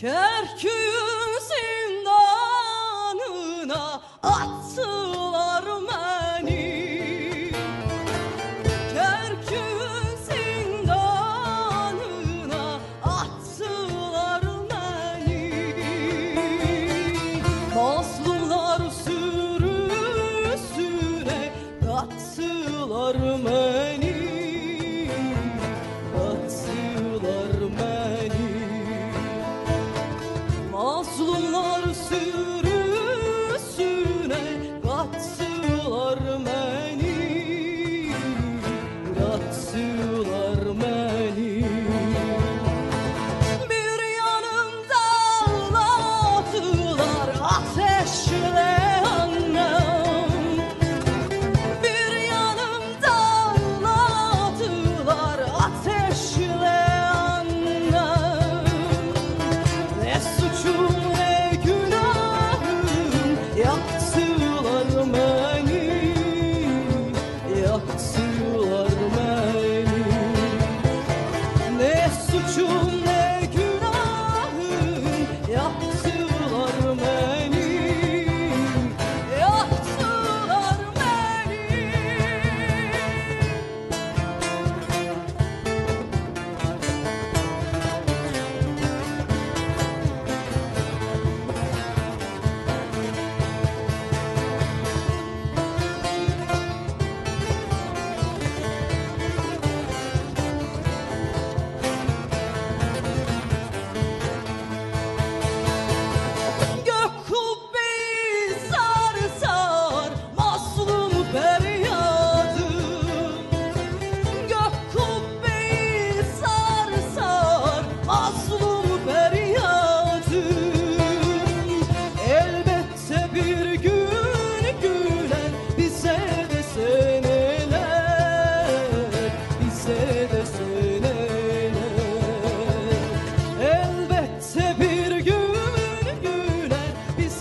Kerkük'ün zindanına attılar Yaktılar beni Ne suçum